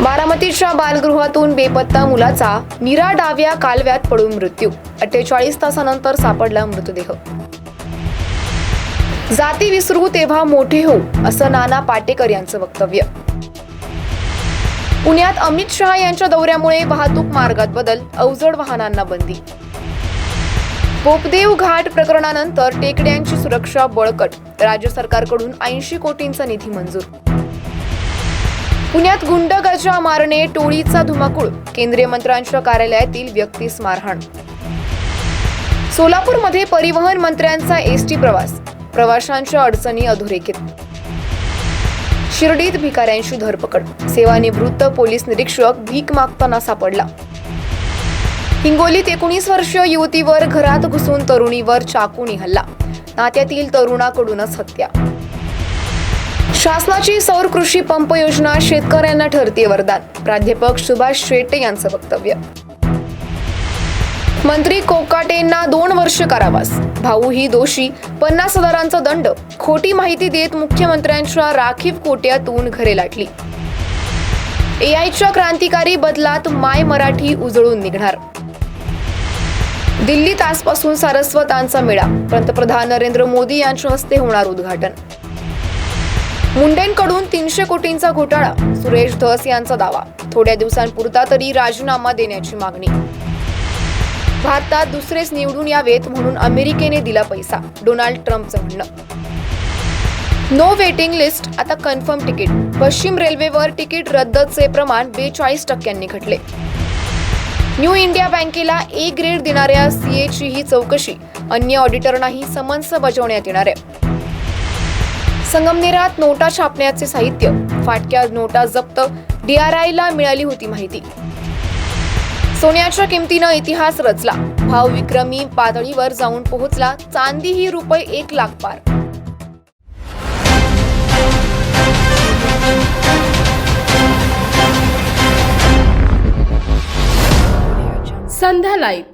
बारामतीच्या बालगृहातून बेपत्ता मुलाचा निरा डाव्या कालव्यात पडून मृत्यू. अठ्ठेचाळीस तासानंतर सापडला मृतदेह. जाती विसरू तेव्हा मोठे हो असं नाना पाटेकर यांचं वक्तव्य. पुण्यात अमित शहा यांच्या दौऱ्यामुळे वाहतूक मार्गात बदल अवजड वाहनांना बंदी. पोपदेव घाट प्रकरणानंतर टेकड्यांची सुरक्षा बळकट राज्य सरकारकडून ऐंशी कोटींचा निधी मंजूर. पुण्यात गुंड गजा मारणे टोळीचा धुमाकूळ केंद्रीय मंत्र्यांच्या कार्यालयातील व्यक्तीस मारहाण. सोलापूरमध्ये परिवहन मंत्र्यांचा एसटी प्रवास प्रवाशांच्या अडचणी अधोरेखित. शिर्डीत भिकाऱ्यांची धरपकड सेवानिवृत्त पोलीस निरीक्षक भीक मागताना सापडला. हिंगोलीत एकोणीस वर्षीय युवतीवर घरात घुसून तरुणीवर चाकूनी हल्ला नात्यातील तरुणाकडूनच हत्या. शासनाची सौर कृषी पंप योजना शेतकऱ्यांना ठरते वरदान. प्राध्यापक सुभाष शेटे यांचं वक्तव्य. मंत्री कोकाटेंना दोन वर्ष कारावास. भाऊ ही दोषी. पन्नास हजारांचा दंड. खोटी माहिती देत मुख्यमंत्र्यांच्या राखीव कोट्यातून घरे लाटली. एआयच्या क्रांतिकारी बदलात माय मराठी उजळून निघणार. दिल्लीत आजपासून सारस्वतांचा मेळा. पंतप्रधान नरेंद्र मोदी यांच्या हस्ते होणार उद्घाटन. मुंडेंकडून तीनशे कोटींचा घोटाळा. सुरेश धस यांचा दावा. थोड्या दिवसांपुरता तरी राजीनामा देण्याची मागणी. भारतात दुसरेच निवडून यावेत म्हणून अमेरिकेने दिला पैसा. डोनाल्ड ट्रम्पचं म्हणणं. No waiting list. आता कन्फर्म तिकीट. पश्चिम रेल्वेवर तिकीट रद्दचे प्रमाण बेचाळीस टक्क्यांनी घटले. न्यू इंडिया बँकेला ए ग्रेड देणाऱ्या सीएची ही चौकशी. अन्य ऑडिटरनाही समन्स बजावण्यात येणार आहे. संगमनेरात नोटा छापण्याचे साहित्य. फाटक्या नोटा जप्त. डीआरआयला मिळाली होती माहिती. सोन्याच्या किमतीनं इतिहास रचला. भाव विक्रमी पातळीवर जाऊन पोहोचला. चांदी ही रुपये एक लाख पार. संध्या लाईव्ह